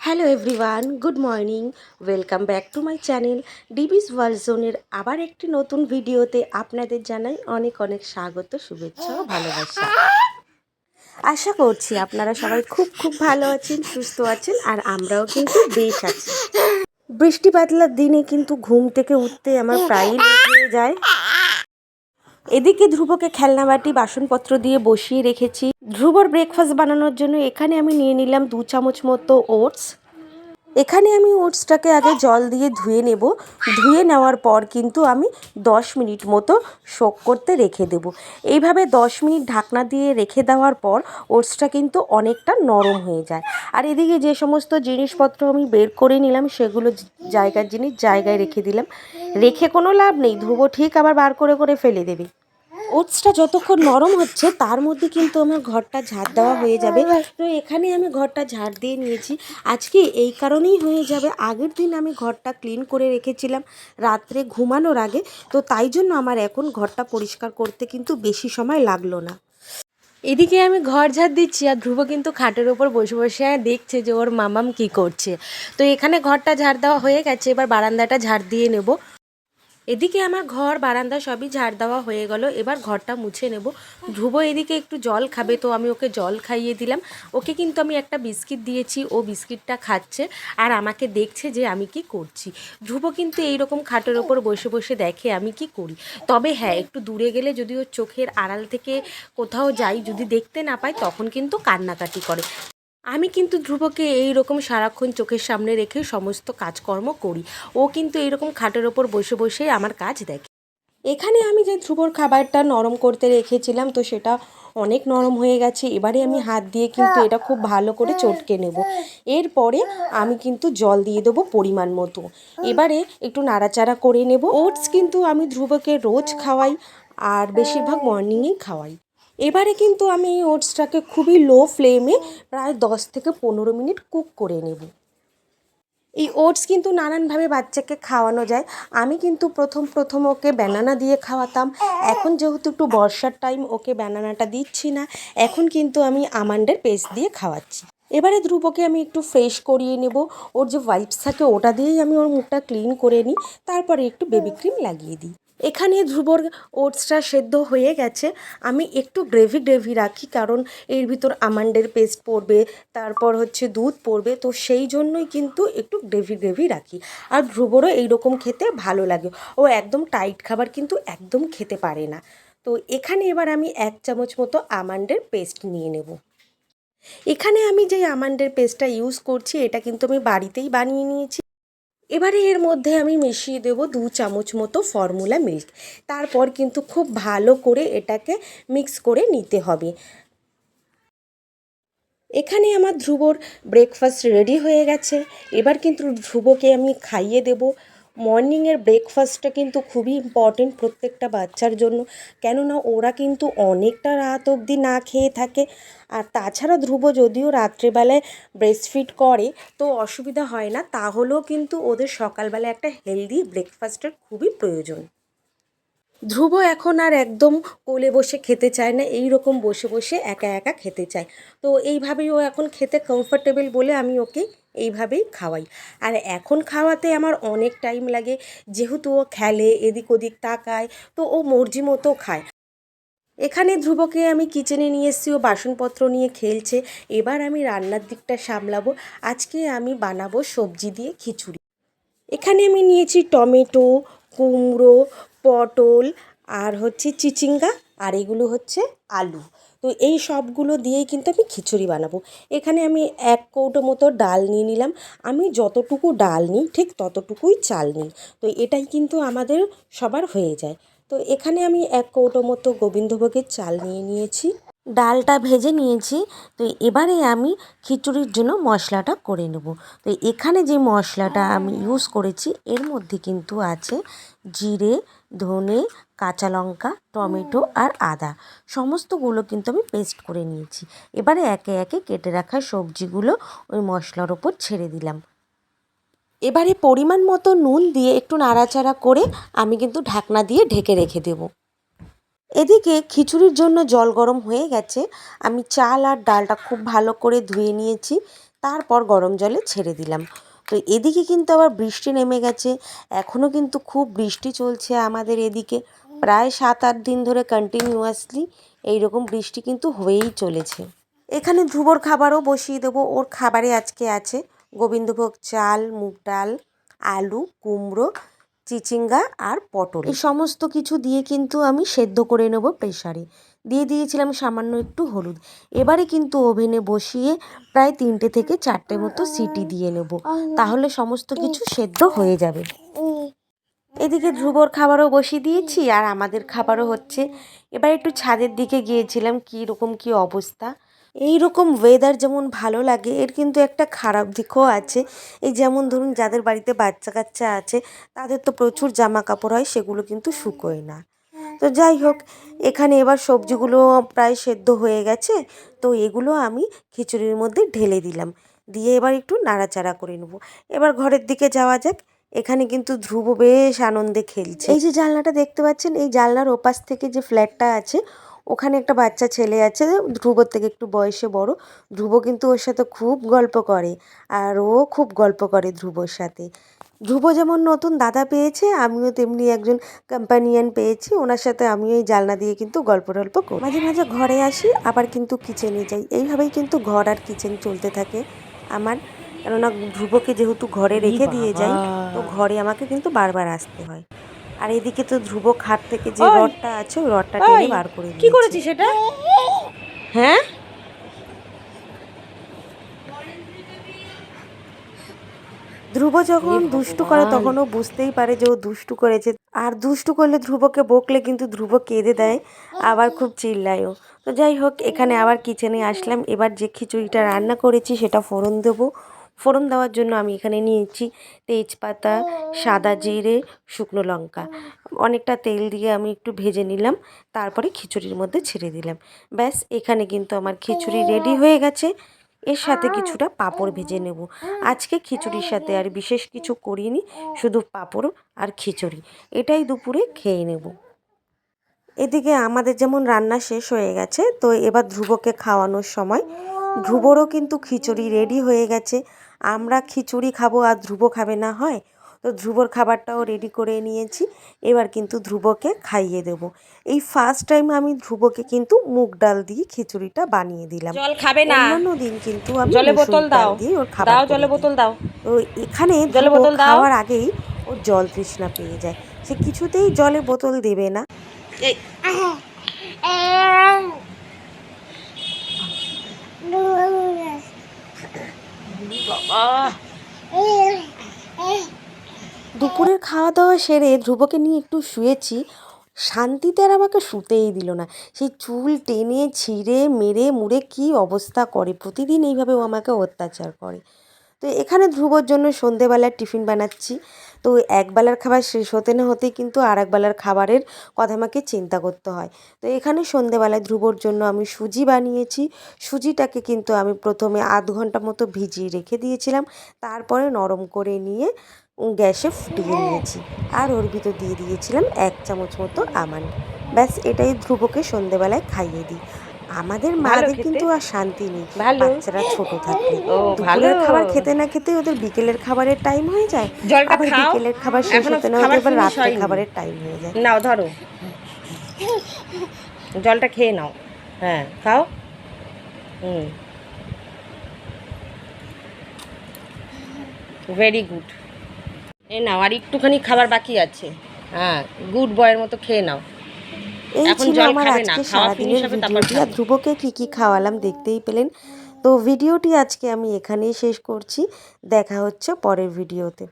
Hello everyone good morning welcome back to my channel ডিবিস world জোনের আবার একটি নতুন ভিডিওতে আপনাদের জানাই অনেক অনেক স্বাগত, শুভেচ্ছা ও ভালোবাসা। আশা করছি আপনারা সবাই খুব খুব ভালো আছেন, সুস্থ আছেন, আর আমরাও কিন্তু বেশ আছি। বৃষ্টি বাদলার দিনে কিন্তু ঘুম থেকে উঠতে আমার প্রায়ই হয়ে যায়। এদিকে ধ্রুবকে খেলনা বাটি, বাসনপত্র দিয়ে বসিয়ে রেখেছি। ধ্রুবর ব্রেকফাস্ট বানানোর জন্য এখানে আমি নিয়ে নিলাম দু চামচ মতো ওটস। এখানে আমি ওটসটাকে আগে জল দিয়ে ধুয়ে নেব। ধুয়ে নেওয়ার পর কিন্তু আমি 10 মিনিট মতো শোক করতে রেখে দেব। এইভাবে 10 মিনিট ঢাকনা দিয়ে রেখে দেওয়ার পর ওটসটা কিন্তু অনেকটা নরম হয়ে যায়। আর এদিকে যে সমস্ত জিনিসপত্র আমি বের করে নিলাম, সেগুলো জায়গার জিনিস জায়গায় রেখে দিলাম। রেখে কোনো লাভ নেই। ধ্রুব ঠিক আবার বার করে করে ফেলে দেবে। ওটসটা যতক্ষণ নরম হচ্ছে, তার মধ্যে কিন্তু আমার ঘরটা ঝাড় দেওয়া হয়ে যাবে। তো এখানে আমি ঘরটা ঝাড় দিয়ে নিয়েছি। আজকে এই কারণেই হয়ে যাবে। আগের দিন আমি ঘরটা ক্লিন করে রেখেছিলাম রাত্রে ঘুমানোর আগে। তো তাই জন্য আমার এখন ঘরটা পরিষ্কার করতে কিন্তু বেশি সময় লাগল না। এদিকে আমি ঘর ঝাড় দিচ্ছি আর ধ্রুব কিন্তু খাটের ওপর বসে বসে দেখছে যে ওর মামাম কি করছে। তো এখানে ঘরটা ঝাড় দেওয়া হয়ে গেছে। এবার বারান্দাটা ঝাড় দিয়ে নেব। এদিকে আমার ঘর, বারান্দা সবই ঝাড় দেওয়া হয়ে গেল। এবার ঘরটা মুছে নেব। ধ্রুব এদিকে একটু জল খাবে, তো আমি ওকে জল খাইয়ে দিলাম। ওকে কিন্তু আমি একটা বিস্কিট দিয়েছি, ও বিস্কিটটা খাচ্ছে আর আমাকে দেখছে যে আমি কি করছি। ধ্রুব কিন্তু এইরকম খাটের ওপর বসে বসে দেখে আমি কি করি। তবে হ্যাঁ একটু দূরে গেলে যদি ওর চোখের আড়াল থেকে কোথাও যাই, যদি দেখতে না পাই তখন কিন্তু কান্নাকাটি করে। আমি কিন্তু ধ্রুবকে এই রকম সারাক্ষণ চোখের সামনে রেখে সমস্ত কাজকর্ম করি। ও কিন্তু এইরকম খাটের ওপর বসে বসে আমার কাজ দেখে। এখানে আমি যে ধ্রুবর খাবারটা নরম করতে রেখেছিলাম, তো সেটা অনেক নরম হয়ে গেছে। এবারে আমি হাত দিয়ে কিন্তু এটা খুব ভালো করে চটকে নেব। এরপরে আমি কিন্তু জল দিয়ে দেবো পরিমাণ মতো। এবারে একটু নাড়াচাড়া করে নেব। ওটস কিন্তু আমি ধ্রুবকে রোজ খাওয়াই, আর বেশিরভাগ মর্নিংয়েই খাওয়াই। এবারে কিন্তু আমি এই ওটসটাকে খুবই লো ফ্লেমে প্রায় দশ থেকে পনেরো মিনিট কুক করে নেব। এই ওটস কিন্তু নানানভাবে বাচ্চাকে খাওয়ানো যায়। আমি কিন্তু প্রথম প্রথম ওকে ব্যানানা দিয়ে খাওয়াতাম। এখন যেহেতু একটু বর্ষার টাইম ওকে ব্যানানাটা দিচ্ছি না। এখন কিন্তু আমি আমান্ডের পেস্ট দিয়ে খাওয়াচ্ছি। এবারে ধ্রুবকে আমি একটু ফ্রেশ করিয়ে নেব। ওর যে ওয়াইপস থাকে, ওটা দিয়েই আমি ওর মুখটা ক্লিন করে নিই। তারপরে একটু বেবি ক্রিম লাগিয়ে দিই। এখানে ধ্রুবর ওটসটা সেদ্ধ হয়ে গেছে। আমি একটু গ্রেভি গ্রেভি রাখি, কারণ এর ভিতর আমান্ডের পেস্ট পড়বে, তারপর হচ্ছে দুধ পড়বে, তো সেই জন্যই কিন্তু একটু গ্রেভি গ্রেভি রাখি। আর ধ্রুবরও এইরকম খেতে ভালো লাগে। ও একদম টাইট খাবার কিন্তু একদম খেতে পারে না। তো এখানে এবার আমি এক চামচ মতো আমান্ডের পেস্ট নিয়ে নেব। এখানে আমি যে আমান্ডের পেস্টটা ইউজ করছি, এটা কিন্তু আমি বাড়িতেই বানিয়ে নিয়েছি। এবারে এর মধ্যে আমি মিশিয়ে দেব দু চামচ মতো ফর্মুলা মিল্ক তারপর কিন্তু খুব ভালো করে এটাকে মিক্স করে নিতে হবে। এখানে আমার ধ্রুবর ব্রেকফাস্ট রেডি হয়ে গেছে। এবার কিন্তু ধ্রুবকে আমি খাইয়ে দেবো। মর্নিংয়ের ব্রেকফাস্টটা কিন্তু খুবই ইম্পর্টেন্ট প্রত্যেকটা বাচ্চার জন্য। কেননা ওরা কিন্তু অনেকটা রাত অবধি না খেয়ে থাকে। আর তাছাড়া ধ্রুব যদিও রাত্রেবেলায় ব্রেস্টফিড করে, তো অসুবিধা হয় না। তাহলেও কিন্তু ওদের সকালবেলায় একটা হেলদি ব্রেকফাস্টের খুবই প্রয়োজন। ধ্রুব এখন আর একদম কোলে বসে খেতে চায় না এই রকম বসে বসে একা একা খেতে চায়। তো এইভাবেই ও এখন খেতে কমফোর্টেবল বলে আমি ওকে এইভাবেই খাওয়াই। আর এখন খাওয়াতে আমার অনেক টাইম লাগে, যেহেতু ও খেলে, এদিক ওদিক তাকায়, তো ও মর্জি মতো খায়। এখানে ধ্রুবকে আমি কিচেনে নিয়ে এসেছি, ও বাসনপত্র নিয়ে খেলছে, এবার আমি রান্নার দিকটা সামলাবো, আজকে আমি বানাবো সবজি দিয়ে খিচুড়ি। এখানে আমি নিয়েছি টমেটো, কুমড়ো পটল আর হচ্ছে চিচিঙ্গা আর এগুলো হচ্ছে আলু। তো এই সবগুলো দিয়েই কিন্তু আমি খিচুড়ি বানাবো। এখানে আমি এক কৌটো মতো ডাল নিয়ে নিলাম। আমি যতটুকু ডাল নিই, ঠিক ততটুকুই চাল নিই। তো এটাই কিন্তু আমাদের সবার হয়ে যায়। তো এখানে আমি এক কৌটো মতো গোবিন্দভোগের চাল নিয়ে নিয়েছি। ডালটা ভেজে নিয়েছি। তো এবারে আমি খিচুড়ির জন্য মশলাটা করে নেব। তো এখানে যে মশলাটা আমি ইউজ করেছি, এর মধ্যে কিন্তু আছে জিরে, ধনে, কাঁচা লঙ্কা, টমেটো আর আদা। সমস্তগুলো কিন্তু আমি পেস্ট করে নিয়েছি। এবারে একে একে কেটে রাখা সবজিগুলো ওই মশলার ওপর ছেড়ে দিলাম। এবারে পরিমাণ মতো নুন দিয়ে একটু নাড়াচাড়া করে আমি কিন্তু ঢাকনা দিয়ে ঢেকে রেখে দেবো। এদিকে খিচুড়ির জন্য জল গরম হয়ে গেছে। আমি চাল আর ডালটা খুব ভালো করে ধুয়ে নিয়েছি, তারপর গরম জলে ছেড়ে দিলাম। তো এদিকে কিন্তু আবার বৃষ্টি নেমে গেছে। এখনও কিন্তু খুব বৃষ্টি চলছে আমাদের এদিকে। প্রায় সাত আট দিন ধরে কন্টিনিউয়াসলি এইরকম বৃষ্টি কিন্তু হয়েই চলেছে। এখানে ধ্রুবর খাবারও বসিয়ে দেবো। ওর খাবারে আজকে আছে গোবিন্দভোগ চাল, মুগ ডাল, আলু, কুমড়ো চিচিঙ্গা আর পটল। এই সমস্ত কিছু দিয়ে কিন্তু আমি সেদ্ধ করে নেব প্রেশারে দিয়ে দিয়েছিলাম সামান্য একটু হলুদ। এবারে কিন্তু ওভেনে বসিয়ে প্রায় তিনটে থেকে চারটে মতো সিটি দিয়ে নেব। তাহলে সমস্ত কিছু সেদ্ধ হয়ে যাবে। এদিকে ধ্রুবর খাবারও বসিয়ে দিয়েছি আর আমাদের খাবারও হচ্ছে। এবার একটু ছাদের দিকে গিয়েছিলাম কী রকম কী অবস্থা। এই রকম ওয়েদার যেমন ভালো লাগে, এর কিন্তু একটা খারাপ দিকও আছে। এই যেমন ধরুন, যাদের বাড়িতে বাচ্চা কাচ্চা আছে, তাদের তো প্রচুর জামা কাপড় হয়, সেগুলো কিন্তু শুকোয় না। তো যাই হোক, এখানে এবার সবজিগুলো প্রায় সেদ্ধ হয়ে গেছে, তো এগুলো আমি খিচুড়ির মধ্যে ঢেলে দিলাম। দিয়ে এবার একটু নাড়াচাড়া করে নেব। এবার ঘরের দিকে যাওয়া যাক, এখানে কিন্তু ধ্রুব বেশ আনন্দে খেলছে। এই যে জানলাটা দেখতে পাচ্ছেন, এই জানলার ওপাশ থেকে যে ফ্ল্যাটটা আছে ওখানে একটা বাচ্চা ছেলে আছে ধ্রুবর থেকে একটু বয়সে বড়। ধ্রুব কিন্তু ওর সাথে খুব গল্প করে আর ও খুব গল্প করে ধ্রুবর সাথে। ধ্রুব যেমন নতুন দাদা পেয়েছে আমিও তেমনি একজন কম্পানিয়ান পেয়েছি। ওনার সাথে আমিও এই জালনা দিয়ে কিন্তু গল্প টল্প করি। মাঝে মাঝে ঘরে আসি আবার কিন্তু কিচেনে যাই। এইভাবেই কিন্তু ঘর আর কিচেন চলতে থাকে আমার। কেননা ধ্রুবকে যেহেতু ঘরে রেখে দিয়ে যাই তো ঘরে আমাকে কিন্তু বারবার আসতে হয়। আর এদিকে তো ধ্রুব খাট থেকে যে রডটা আছে ওই রডটা টেনে বার করে কি করেছিস এটা? হ্যাঁ? ধ্রুব যখন দুষ্টু করে ভগবান! তখন ও বুঝতেই পারে যে ও দুষ্টু করেছে। আর দুষ্টু করলে ধ্রুবকে বকলে কিন্তু ধ্রুব কেঁদে দেয় আবার খুব চিল্লায়ও। তো যাই হোক এখানে আবার কিচেনে আসলাম। এবার যে খিচুড়িটা রান্না করেছি সেটা ফোড়ন দেবো। ফোড়ন দেওয়ার জন্য আমি এখানে নিয়েছি তেজপাতা, সাদা জিরে, শুকনো লঙ্কা। অনেকটা তেল দিয়ে আমি একটু ভেজে নিলাম, তারপরে খিচুড়ির মধ্যে ছেড়ে দিলাম। ব্যাস, এখানে কিন্তু আমার খিচুড়ি রেডি হয়ে গেছে। এর সাথে কিছুটা পাঁপড় ভেজে নেব। আজকে খিচুড়ির সাথে আর বিশেষ কিছু করিনি, শুধু পাঁপড় আর খিচুড়ি। এটাই দুপুরে খেয়ে নেব। এদিকে আমাদের যেমন রান্না শেষ হয়ে গেছে, তো এবার ধ্রুবকে খাওয়ানোর সময় ধ্রুবরও কিন্তু খিচুড়ি রেডি হয়ে গেছে। আমরা খিচুড়ি খাব আর ধ্রুব খাবে না হয়? তো ধ্রুবর খাবারটাও রেডি করে নিয়েছি। এবার কিন্তু ধ্রুবকে খাইয়ে দেব। এই ফার্স্ট টাইম আমি ধ্রুবকে কিন্তু মুগ ডাল দিয়ে খিচুড়িটা বানিয়ে দিলাম। জল খাবে না। অন্যান্য দিন কিন্তু আমি জলে বোতল দাও। দিয়ে ওর খাবার দাও জলে বোতল দাও। তো এখানে জলে বোতল। খাওয়ার আগেই ওর জল তৃষ্ণা পেয়ে যায়। সে কিছুতেই জলে বোতল দেবে না এই দুপুরের খাওয়া দাওয়া সেরে ধ্রুবকে নিয়ে একটু শুয়েছি। শান্তিতে আর আমাকে শুতেই দিল না। সেই চুল টেনে, ছিঁড়ে, মেরে, মুড়ে কি অবস্থা করে? প্রতিদিন এইভাবে ও আমাকে অত্যাচার করে। তো এখানে ধ্রুবর জন্য সন্ধেবেলার টিফিন বানাচ্ছি। তো একবেলার খাবার শেষ হতে না হতেই কিন্তু আর একবেলার খাবারের কথা আমাকে চিন্তা করতে হয়। তো এখানে সন্ধেবেলায় ধ্রুবর জন্য আমি সুজি বানিয়েছি। সুজিটাকে কিন্তু আমি প্রথমে আধ ঘণ্টা মতো ভিজিয়ে রেখে দিয়েছিলাম। তারপরে নরম করে নিয়ে গ্যাসে ফুটিয়ে নিয়েছি। আর ওর ভিতর দিয়ে দিয়েছিলাম এক চামচ মতো আমান। ব্যাস, এটাই ধ্রুবকে সন্ধেবেলায় খাইয়ে দিই। আমাদের মাদের কিন্তু আর শান্তি নেই? বাচ্চারা ছোট থাকে। ভালো। দুপুরের খাবার খেতে না খেতে ওদের বিকেলের খাবারের টাইম হয়ে যায়। জলটা আবার খাও। বিকেলের খাবার শেষ হতে না হতে finish রাত্রে। খাবারের টাইম হয়ে যায়। নাও ধরো। জলটা খেয়ে নাও। হ্যাঁ খাও। হুম। ভেরি গুড এ নাও আর একটুখানি খাবার বাকি আছে। হ্যাঁ গুড বয়ের মতো খেয়ে নাও। এই ছিল আমার আজকে সারা সারাদিনের ভিডিওটি আর ধ্রুবকে কী কী খাওয়ালাম দেখতেই পেলেন। তো ভিডিওটি আজকে আমি এখানেই শেষ করছি। দেখা হচ্ছে পরের ভিডিওতে